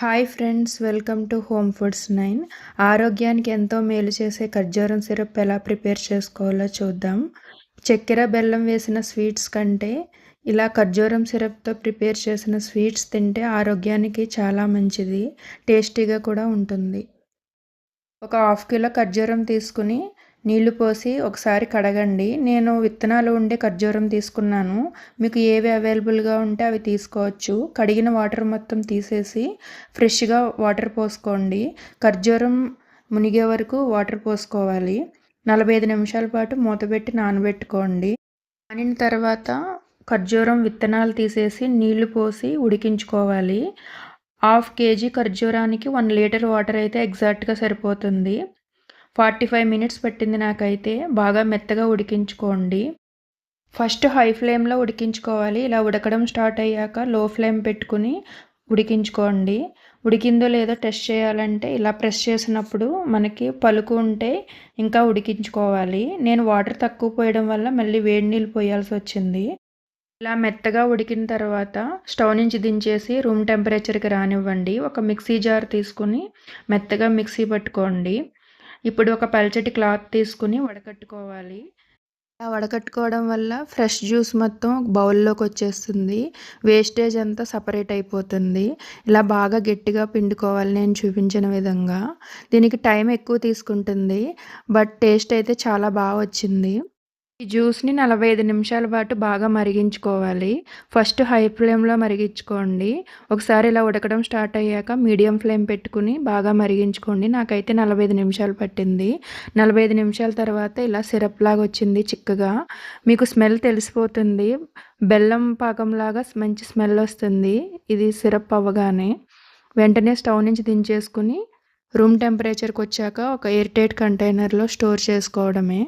Hi friends welcome to home foods nine ఆరోగ్యానికి ఎంతో మేలు చేసే ఖర్జూరం సిరప్ ఎలా ప్రిపేర్ చేసుకోవాలో చూద్దాం. చక్కెర బెల్లం వేసిన స్వీట్స్ కంటే ఇలా ఖర్జూరం సిరప్తో ప్రిపేర్ చేసిన స్వీట్స్ తింటే ఆరోగ్యానికి చాలా మంచిది టేస్టీగా కూడా ఉంటుంది. ఒక హాఫ్ కిలో ఖర్జూరం తీసుకుని నీళ్ళు పోసి ఒకసారి కడగండి. నేను విత్తనాలు ఉండే ఖర్జూరం తీసుకున్నాను. మీకు ఏవి అవైలబుల్గా ఉంటే అవి తీసుకోవచ్చు. కడిగిన వాటర్ మొత్తం తీసేసి ఫ్రెష్గా వాటర్ పోసుకోండి. ఖర్జూరం మునిగే వరకు వాటర్ పోసుకోవాలి. నలభై ఐదు నిమిషాల పాటు మూతపెట్టి నానబెట్టుకోండి. నానిన తర్వాత ఖర్జూరం విత్తనాలు తీసేసి నీళ్ళు పోసి ఉడికించుకోవాలి. హాఫ్ కేజీ ఖర్జూరానికి వన్ లీటర్ వాటర్ అయితే ఎగ్జాక్ట్గా సరిపోతుంది. ఫార్టీ ఫైవ్ మినిట్స్ పట్టింది నాకైతే. బాగా మెత్తగా ఉడికించుకోండి. ఫస్ట్ హై ఫ్లేమ్లో ఉడికించుకోవాలి. ఇలా ఉడకడం స్టార్ట్ అయ్యాక లో ఫ్లేమ్ పెట్టుకుని ఉడికించుకోండి. ఉడికిందో లేదో టెస్ట్ చేయాలంటే ఇలా ప్రెస్ చేసినప్పుడు మనకి పలుకు ఉంటే ఇంకా ఉడికించుకోవాలి. నేను వాటర్ తక్కువ పోయడం వల్ల మళ్ళీ వేడి నీళ్ళు పోయాల్సి వచ్చింది. ఇలా మెత్తగా ఉడికిన తర్వాత స్టవ్ నుంచి దించేసి రూమ్ టెంపరేచర్కి రానివ్వండి. ఒక మిక్సీ జార్ తీసుకుని మెత్తగా మిక్సీ పట్టుకోండి. ఇప్పుడు ఒక పల్చటి క్లాత్ తీసుకుని వడకట్టుకోవాలి. అలా వడకట్టుకోవడం వల్ల ఫ్రెష్ జ్యూస్ మొత్తం బౌల్లోకి వచ్చేస్తుంది. వేస్టేజ్ అంతా సపరేట్ అయిపోతుంది. ఇలా బాగా గట్టిగా పిండుకోవాలి నేను చూపించిన విధంగా. దీనికి టైం ఎక్కువ తీసుకుంటుంది. బట్ టేస్ట్ అయితే చాలా బాగా వచ్చింది. ఈ జ్యూస్ని నలభై ఐదు నిమిషాల పాటు బాగా మరిగించుకోవాలి. ఫస్ట్ హై ఫ్లేమ్లో మరిగించుకోండి. ఒకసారి ఇలా ఉడకడం స్టార్ట్ అయ్యాక మీడియం ఫ్లేమ్ పెట్టుకుని బాగా మరిగించుకోండి. నాకైతే నలభై ఐదు నిమిషాలు పట్టింది. నలభై ఐదు నిమిషాల తర్వాత ఇలా సిరప్ లాగా వచ్చింది చిక్కగా. మీకు స్మెల్ తెలిసిపోతుంది. బెల్లం పాకంలాగా మంచి స్మెల్ వస్తుంది. ఇది సిరప్ అవ్వగానే వెంటనే స్టవ్ నుంచి దించేసుకుని రూమ్ టెంపరేచర్కి వచ్చాక ఒక ఎయిర్ టైట్ కంటైనర్లో స్టోర్ చేసుకోవడమే.